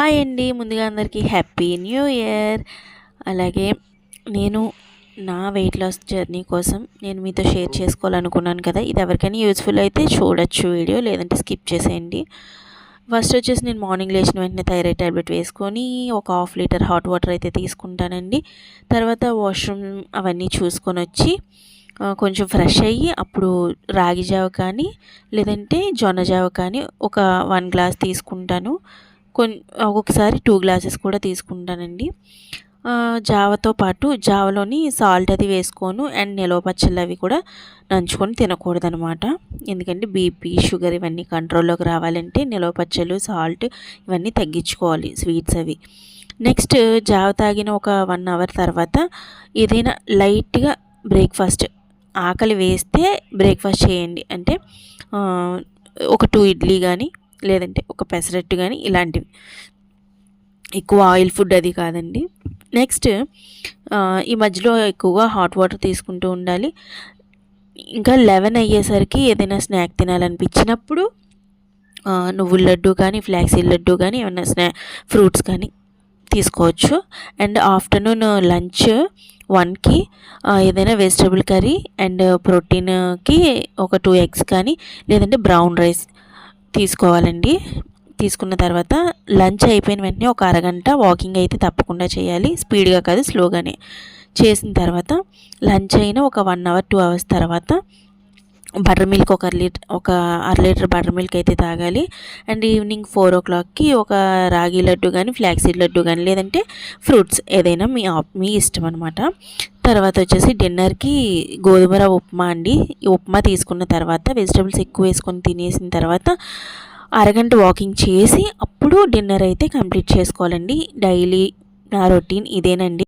Hi అండి. ముందుగా అందరికీ హ్యాపీ న్యూ ఇయర్. అలాగే నేను నా వెయిట్ లాస్ జర్నీ కోసం నేను మీతో షేర్ చేసుకోవాలనుకున్నాను కదా ఇది ఎవరికైనా యూస్ఫుల్ అయితే చూడొచ్చు వీడియో లేదంటే స్కిప్ చేసేయండి. ఫస్ట్ వచ్చేసి నేను మార్నింగ్ లేచిన వెంటనే థైరాయిడ్ ట్యాబ్లెట్ వేసుకొని ఒక హాఫ్ లీటర్ హాట్ వాటర్ అయితే తీసుకుంటానండి. తర్వాత వాష్రూమ్ అవన్నీ చూసుకొని వచ్చి కొంచెం ఫ్రెష్ అయ్యి అప్పుడు రాగి జావ కానీ లేదంటే జొన్న జావ కానీ ఒక వన్ గ్లాస్ తీసుకుంటాను. కొన్ ఒక్కొక్కసారి టూ గ్లాసెస్ కూడా తీసుకుంటానండి. జావతో పాటు జావలోని సాల్ట్ అది వేసుకోను అండ్ నిలవ పచ్చళ్ళు అవి కూడా నంచుకొని తినకూడదనమాట. ఎందుకంటే బీపీ షుగర్ ఇవన్నీ కంట్రోల్లోకి రావాలంటే నిలవ పచ్చళ్ళు సాల్ట్ ఇవన్నీ తగ్గించుకోవాలి స్వీట్స్ అవి. నెక్స్ట్ జావ తాగిన ఒక వన్ అవర్ తర్వాత ఏదైనా లైట్గా బ్రేక్ఫాస్ట్ ఆకలి వేస్తే బ్రేక్ఫాస్ట్ చేయండి. అంటే ఒక టూ ఇడ్లీ కానీ లేదంటే ఒక పెసరట్టు కానీ ఇలాంటివి. ఎక్కువ ఆయిల్ ఫుడ్ అది కాదండి. నెక్స్ట్ ఈ మధ్యలో ఎక్కువగా హాట్ వాటర్ తీసుకుంటూ ఉండాలి. ఇంకా లెవెన్ అయ్యేసరికి ఏదైనా స్నాక్ తినాలనిపించినప్పుడు నువ్వుల లడ్డు కానీ ఫ్లాక్సీ లడ్డు కానీ ఏమైనా స్నా ఫ్రూట్స్ కానీ తీసుకోవచ్చు. అండ్ ఆఫ్టర్నూన్ లంచ్ వన్కి ఏదైనా వెజిటబుల్ కర్రీ అండ్ ప్రోటీన్కి ఒక టూ ఎగ్స్ కానీ లేదంటే బ్రౌన్ రైస్ తీసుకోవాలండి. తీసుకున్న తర్వాత లంచ్ అయిపోయిన వెంటనే ఒక అరగంట వాకింగ్ అయితే తప్పకుండా చేయాలి. స్పీడ్గా కాదు స్లోగానే. చేసిన తర్వాత లంచ్ అయిన ఒక వన్ అవర్ టూ అవర్స్ తర్వాత బటర్ మిల్క్ ఒక లీటర్ ఒక అర లీటర్ బటర్ మిల్క్ అయితే తాగాలి. అండ్ ఈవినింగ్ ఫోర్ ఓ క్లాక్కి ఒక రాగి లడ్డు కానీ ఫ్లాక్సీడ్ లడ్డు కానీ లేదంటే ఫ్రూట్స్ ఏదైనా మీ మీ ఇష్టం అనమాట తర్వాత వచ్చేసి డిన్నర్కి గోధుమ రవ్వ ఉప్మా అండి. ఈ ఉప్మా తీసుకున్న తర్వాత వెజిటబుల్స్ ఎక్కువ వేసుకొని తినేసిన తర్వాత అరగంట వాకింగ్ చేసి అప్పుడు డిన్నర్ అయితే కంప్లీట్ చేసుకోవాలండి. డైలీ నా రొటీన్ ఇదేనండి.